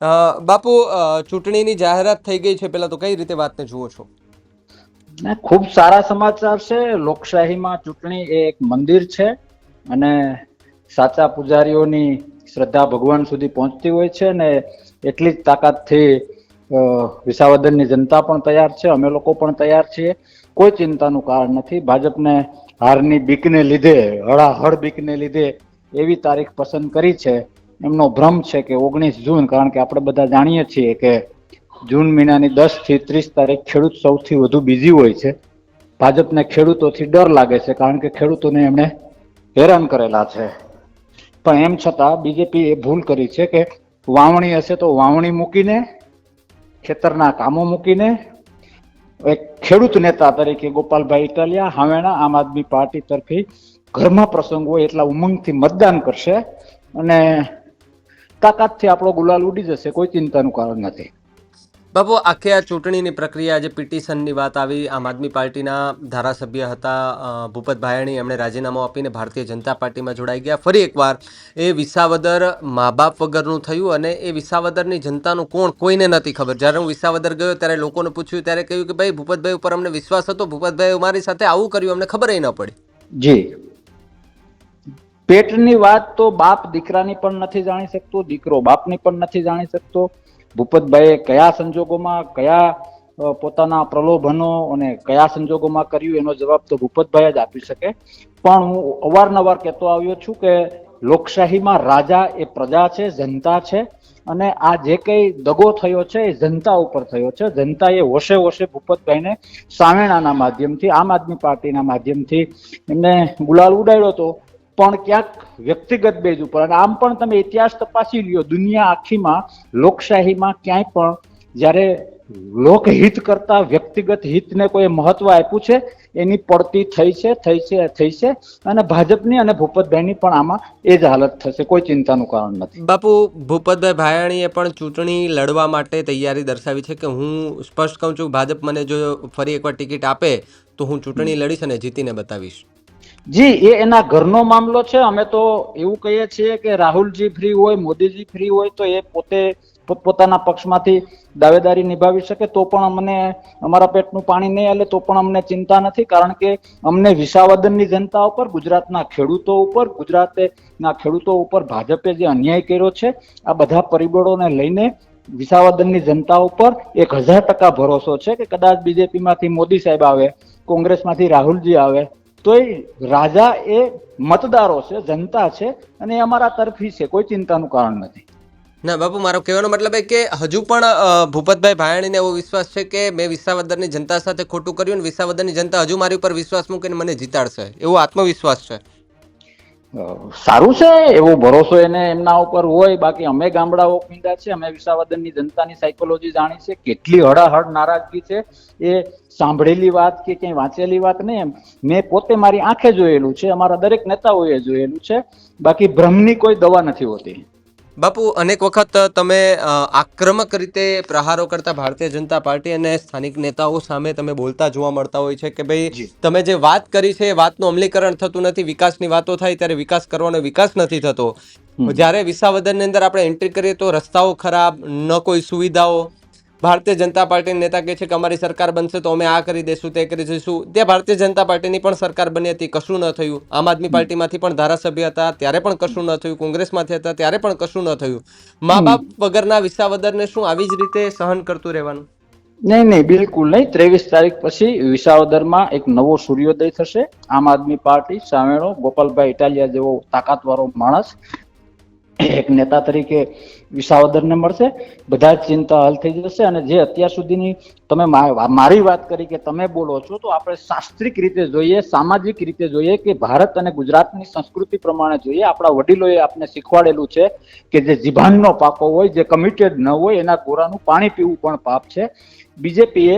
બાપુ ચૂંટણીની જાહેરાત થઈ ગઈ છે. પેલા તો કઈ રીતે વાતને જુઓ છો? ને ખૂબ સારા સમાચાર છે. લોકશાહીમાં ચૂંટણી એ એક મંદિર છે અને સાચા પૂજારીઓની શ્રદ્ધા ભગવાન સુધી પહોંચતી હોય છે ને એટલી જ તાકાતથી વિસાવદનની જનતા પણ તૈયાર છે. અમે લોકો પણ તૈયાર છીએ. કોઈ ચિંતાનું કારણ નથી. ભાજપને હારની બીકને લીધે, હળાહળ બીકને લીધે એવી તારીખ પસંદ કરી છે. એમનો ભ્રમ છે કે ઓગણીસ જૂન, કારણ કે આપણે બધા જાણીએ છીએ કે જૂન મહિનાની દસથી ત્રીસ તારીખ ખેડૂત સૌથી વધુ બીજી હોય છે. ભાજપને ખેડૂતોથી ડર લાગે છે, કારણ કે ખેડૂતોને એમણે હેરાન કરેલા છે. પણ એમ છતાં બીજેપી એ ભૂલ કરી છે કે વાવણી હશે તો વાવણી મૂકીને, ખેતરના કામો મૂકીને, એક ખેડૂત નેતા તરીકે ગોપાલભાઈ ઇટાલિયા, હાવેણા આમ આદમી પાર્ટી તરફી ઘરમાં પ્રસંગ હોય એટલા ઉમંગથી મતદાન કરશે અને તાકાતથી આપણો ગુલાલ ઉડી જશે કોઈ ચિંતાનું કારણ નથી. બાપુ આખી આ ચૂંટણીની પ્રક્રિયા જે પિટિશનની વાત આવી આમ આદમી પાર્ટીના ધારાસભ્ય હતા ભૂપત ભાયાણી એમણે રાજીનામું આપીને ભારતીય જનતા પાર્ટીમાં જોડાઈ ગયા. ફરી એકવાર એ વિસાવદર મા બાપ વગરનું થયું અને એ વિસાવદરની જનતાનું કોણ કોઈને નથી ખબર. જ્યારે હું વિસાવદર ગયો ત્યારે લોકોને પૂછ્યું ત્યારે કહ્યું કે ભાઈ ભૂપતભાઈ ઉપર અમને વિશ્વાસ હતો ભૂપતભાઈ અમારી સાથે આવું કર્યું અમને ખબર ન પડી. જી. પેટની વાત તો બાપ દીકરાની પણ નથી જાણી શકતો, દીકરો બાપની પણ નથી જાણી શકતો. ભૂપતભાઈએ કયા સંજોગોમાં, કયા પોતાના પ્રલોભનો અને કયા સંજોગોમાં કર્યું એનો જવાબ તો ભૂપતભાઈ જ આપી શકે. પણ હું અવારનવાર કહેતો આવ્યો છું કે લોકશાહીમાં રાજા એ પ્રજા છે, જનતા છે અને આ જે કઈ દગો થયો છે એ જનતા ઉપર થયો છે. જનતાએ હોશે હોશે ભૂપતભાઈને સામેણાના માધ્યમથી, આમ આદમી પાર્ટીના માધ્યમથી એમને ગુલાલ ઉડાડ્યો હતો. પણ ક્યાંક વ્યક્તિગત બેઝ ઉપર. અને આમ પણ તમે ઇતિહાસ તપાસી લ્યો, દુનિયા આખીમાં, લોકશાહીમાં ક્યાંય પણ જ્યારે લોકહિત કરતા વ્યક્તિગત હિતને કોઈ મહત્વ આપ્યું છે, એની પડતી થઈ છે થઈ છે થઈ છે. અને ભાજપની અને ભૂપતભાઈની પણ આમાં એ જ હાલત થશે. કોઈ ચિંતાનું કારણ નથી. બાપુ, ભૂપતભાઈ ભાયાણીએ પણ ચૂંટણી લડવા માટે તૈયારી દર્શાવી છે કે હું સ્પષ્ટ કહું છું, ભાજપ મને જો ફરી એકવાર ટિકિટ આપે તો હું ચૂંટણી લડીશ અને જીતીને બતાવીશ. જી, એ એના ઘરનો મામલો છે. અમે તો એવું કહીએ છીએ કે રાહુલજી ફ્રી હોય, મોદીજી ફ્રી હોય, તો એ પોતે પોતપોતાના પક્ષમાંથી દાવેદારી નિભાવી શકે. તો પણ અમને અમારા પેટનું પાણી નહીં હાલે, તો પણ અમને ચિંતા નથી. કારણ કે અમને વિસાવદનની જનતા ઉપર, ગુજરાતના ખેડૂતો ઉપર, ગુજરાતના ખેડૂતો ઉપર ભાજપે જે અન્યાય કર્યો છે, આ બધા પરિબળોને લઈને વિસાવદનની જનતા ઉપર એક હજાર ટકા ભરોસો છે કે કદાચ બીજેપીમાંથી મોદી સાહેબ આવે, કોંગ્રેસમાંથી રાહુલજી આવે તો એ રાજા એ મતદારો છે, જનતા છે અને એ અમારા તરફી છે, કોઈ ચિંતાનું કારણ નથી. ના, બાપુ, મારો કહેવાનો મતલબ એ કે હજુ પણ ભૂપતભાઈ ભાયાણીને એવો વિશ્વાસ છે કે મેં વિસાવદરની જનતા સાથે ખોટું કર્યું અને વિસાવદરની જનતા હજુ મારી ઉપર વિશ્વાસ મૂકીને મને જીતાડશે, એવો આત્મવિશ્વાસ છે. સારું છે, એવો ભરોસો એને એમના ઉપર હોય. બાકી અમે ગામડાઓ પીંડા છે, અમે વિસાવદનની જનતાની સાયકોલોજી જાણી છે, કેટલી હળાહળ નારાજગી છે. એ સાંભળેલી વાત કે ક્યાંય વાંચેલી વાત નહીં એમ. મેં પોતે મારી આંખે જોયેલું છે, અમારા દરેક નેતાઓએ જોયેલું છે. બાકી ભ્રમની કોઈ દવા નથી હોતી. બાપુ અનેક વખત તમે આક્રમક રીતે પ્રહારો કરતા ભારતીય જનતા પાર્ટી અને સ્થાનિક નેતાઓ સામે તમે બોલતા જોવા મળતા હોય છે કે ભાઈ તમે જે વાત કરી છે એ વાતનું અમલીકરણ થતું નથી વિકાસની વાતો થાય ત્યારે વિકાસ કરવાનો વિકાસ નથી થતો. જ્યારે વિસાવદનની અંદર આપણે એન્ટ્રી કરીએ તો રસ્તાઓ ખરાબ ન કોઈ સુવિધાઓ ભારતીય જનતા પાર્ટીના નેતા કહે છે કે અમારી સરકાર બનશે તો અમે આ કરી દઈશું તે કરી દઈશું ત્યાં ભારતીય જનતા પાર્ટીની પણ સરકાર બની હતી કશું ન થયું. આમ આદમી પાર્ટીમાંથી પણ ધારાસભ્ય હતા ત્યારે પણ કશું ન થયું. કોંગ્રેસમાંથી હતા ત્યારે પણ કશું ન થયું. મા બાપ વગરના વિસાવદરને શું આવી જ રીતે સહન કરતું રહેવાનું? નહીં નહીં બિલકુલ નહીં. ત્રેવીસ તારીખ પછી વિસાવદરમાં એક નવો સૂર્યોદય થશે. આમ આદમી પાર્ટી સામેણો ગોપાલભાઈ ઇટાલિયા જેવો તાકાતવાળો માણસ એક નેતા તરીકે વિસાવદરને મળશે. બધા જ ચિંતા હલ થઈ જશે અને જે અત્યાર સુધીની તમે મારી વાત કરી કે તમે બોલો છો, તો આપણે શાસ્ત્રિક રીતે જોઈએ, સામાજિક રીતે જોઈએ કે ભારત અને ગુજરાતની સંસ્કૃતિ પ્રમાણે જોઈએ, આપણા વડીલોએ આપને શીખવાડેલું છે કે જે જીભાનનો પાકો હોય, જે કમિટેડ ન હોય, એના ગોરાનું પાણી પીવું પણ પાપ છે. બીજેપીએ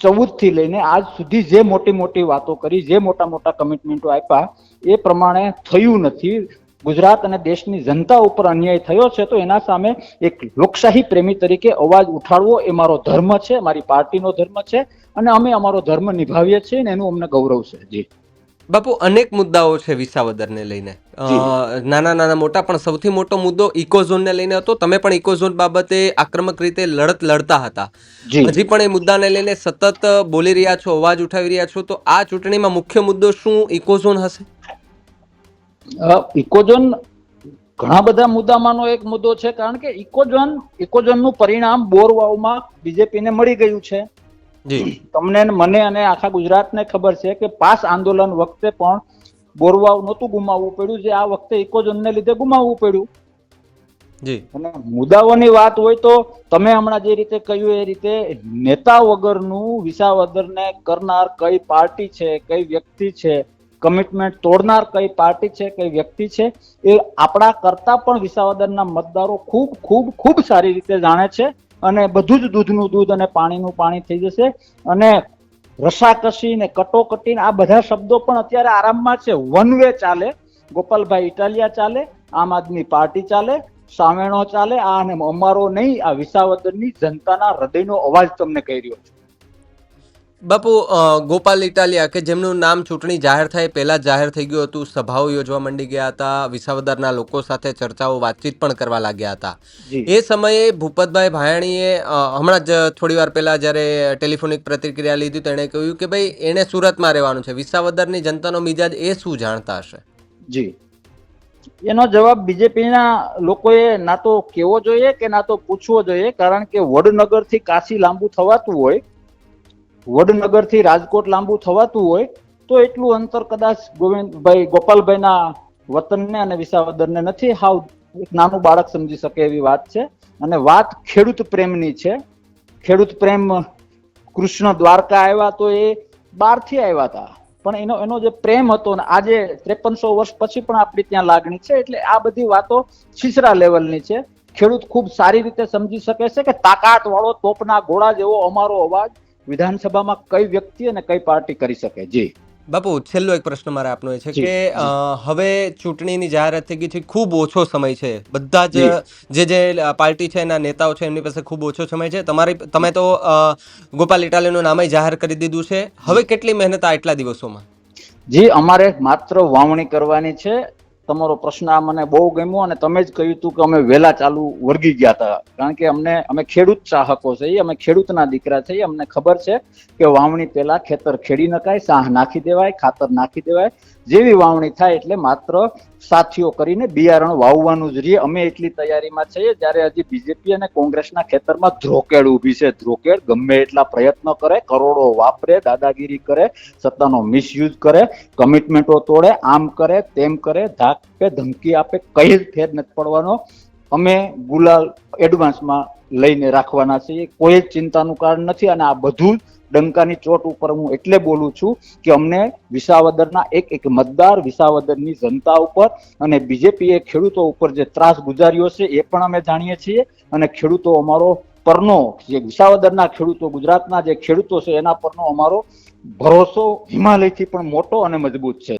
ચૌદથી લઈને આજ સુધી જે મોટી મોટી વાતો કરી, જે મોટા મોટા કમિટમેન્ટો આપ્યા, એ પ્રમાણે થયું નથી. ગુજરાત અને દેશની જનતા ઉપર અન્યાય થયો છે તો એના સામે એક લોકશાહી પ્રેમી તરીકે અવાજ ઉઠાડવો એ મારો ધર્મ છે મારી પાર્ટીનો ધર્મ છે અને અમે અમારો ધર્મ નિભાવીએ છીએ ને એનું અમને ગૌરવ છે. જી. બાપુ અનેક મુદ્દાઓ છે વિસાવદરને લઈને. નાના નાના મોટા પણ સૌથી મોટો મુદ્દો ઇકોઝોનને લઈને હતો. તમે પણ ઇકોઝોન બાબતે આક્રમક રીતે લડત લડતા હતા. હજી પણ એ મુદ્દાને લઈને સતત બોલી રહ્યા છો અવાજ ઉઠાવી રહ્યા છો તો આ ચૂંટણીમાં મુખ્ય મુદ્દો શું ઇકોઝોન હશે? ઇકોઝોન ઘણા બધા મુદ્દામાંનો એક મુદ્દો છે કારણ કે ઇકોઝોન ઇકોઝોનનું પરિણામ બોરવાવમાં બીજેપીને મળી ગયું છે. તમને મને અને આખા ગુજરાતને ખબર છે કે પાસ આંદોલન વખતે પણ બોરવાવ નહોતું ગુમાવવું પડ્યું જે આ વખતે ઇકોઝોનને લીધે ગુમાવવું પડ્યું. અને મુદ્દાઓની વાત હોય તો તમે હમણાં જે રીતે કહ્યું એ રીતે નેતા વગરનું વિસાવદરને કરનાર કઈ પાર્ટી છે કઈ વ્યક્તિ છે કમિટમેન્ટ તોડનાર કઈ પાર્ટી છે, કઈ વ્યક્તિ છે, એ આપણા કરતા પણ વિસાવદરના મતદારો ખૂબ ખૂબ ખૂબ સારી રીતે જાણે છે અને બધું જ દૂધનું દૂધ અને પાણીનું પાણી થઈ જશે અને રસાકસી ને કટોકટી આ બધા શબ્દો પણ અત્યારે આરામમાં છે. વન વે ચાલે. ગોપાલભાઈ ઇટાલિયા ચાલે, આમ આદમી પાર્ટી ચાલે સામેણો ચાલે, આ અને અમારો નહીં, આ વિસાવદરની જનતાના હૃદયનો અવાજ તમને કહી રહ્યો છું. બાપુ ગોપાલ ઇટાલિયા કે જેમનું નામ ચૂંટણી જાહેર થાય પહેલાં જાહેર થઈ ગયું હતું સભાઓ યોજવા માંડી ગયા હતા વિસાવદરના લોકો સાથે ચર્ચાઓ વાતચીત પણ કરવા લાગ્યા હતા. એ સમયે ભૂપતભાઈ ભાયાણીએ હમણાં જ થોડી વાર પહેલા જ્યારે ટેલિફોનિક પ્રતિક્રિયા લીધી તેણે કહ્યું કે ભાઈ એણે સુરતમાં રહેવાનું છે. વિસાવદરની જનતાનો મિજાજ એ શું જાણતા હશે? જી. એનો જવાબ બીજેપીના લોકોએ ના તો કેવો જોઈએ કે ના તો પૂછવો જોઈએ કારણ કે વડનગરથી કાશી લાંબુ થવાતું હોય વડનગરથી રાજકોટ લાંબુ થવાતું હોય, તો એટલું અંતર કદાચ ગોવિંદભાઈ, ગોપાલભાઈના વતનને અને વિસાવદરને નથી. હાવ એક નાનું બાળક સમજી શકે એવી વાત છે. અને વાત ખેડૂત પ્રેમની છે. ખેડૂત પ્રેમ કૃષ્ણ દ્વારકા આવ્યા તો એ બહારથી આવ્યા હતા. પણ એનો એનો જે પ્રેમ હતો ને આજે ત્રેપનસો વર્ષ પછી પણ આપણી ત્યાં લાગણી છે. એટલે આ બધી વાતો છીછરા લેવલની છે. ખેડૂત ખૂબ સારી રીતે સમજી શકે છે કે તાકાત વાળો તોપના ઘોડા જેવો અમારો અવાજ વિધાનસભામાં કઈ વ્યક્તિ અને કઈ પાર્ટી કરી શકે? જી. બાપુ છેલ્લો એક પ્રશ્ન મારે આપનો એ છે કે હવે ચૂંટણીની જાહેરાત થઈ ગઈ છે ખૂબ ઓછો સમય છે. બધા જ જે. જે પાર્ટી છે એના નેતાઓ છે એમની પાસે ખૂબ ઓછો સમય છે. તમારી તમે તો ગોપાલ ઇટાલીનું નામ જાહેર કરી દીધું છે. હવે કેટલી મહેનત આ એટલા દિવસોમાં? જી અમારે માત્ર વાવણી કરવાની છે. તમારો પ્રશ્ન આ મને બહુ ગમ્યો અને તમે જ કહ્યું હતું કે અમે વહેલા ચાલુ વર્ગી ગયા હતા. કારણ કે અમને, અમે ખેડૂત ચાહકો છીએ અમે ખેડૂતના દીકરા છીએ અમને ખબર છે કે વાવણી પહેલા ખેતર ખેડી નખાય સાહ નાખી દેવાય, ખાતર નાખી દેવાય જેવી વાવણી થાય એટલે માત્ર સાથીઓ કરીને બિયારણ વાવવાનું જ રહીએ. અમે એટલી તૈયારીમાં છીએ, જ્યારે હજી બીજેપી અને કોંગ્રેસના ખેતરમાં ધ્રોકેડ ઊભી છે. ધ્રોકેડ ગમે એટલા પ્રયત્નો કરે, કરોડો વાપરે, દાદાગીરી કરે, સત્તાનો મિસયુઝ કરે, કમિટમેન્ટો તોડે, આમ કરે, તેમ કરે, ધાક પે ધમકી આપે, કઈ જ ફેર નથી પડવાનો. અમે ગુલાલ એડવાન્સમાં લઈને રાખવાના છીએ કોઈ ચિંતાનું કારણ નથી અને આ બધું ડંકાની ચોટ ઉપર હું એટલે બોલું છું કે અમને વિસાવદરના એક એક મતદાર વિસાવદરની જનતા ઉપર અને બીજેપી એ ખેડૂતો ઉપર જે ત્રાસ ગુજાર્યો છે એ પણ અમે જાણીએ છીએ અને ખેડૂતો અમારો પરનો જે વિસાવદરના ખેડૂતો, ગુજરાતના જે ખેડૂતો છે એના પરનો અમારો ભરોસો હિમાલયથી પણ મોટો અને મજબૂત છે.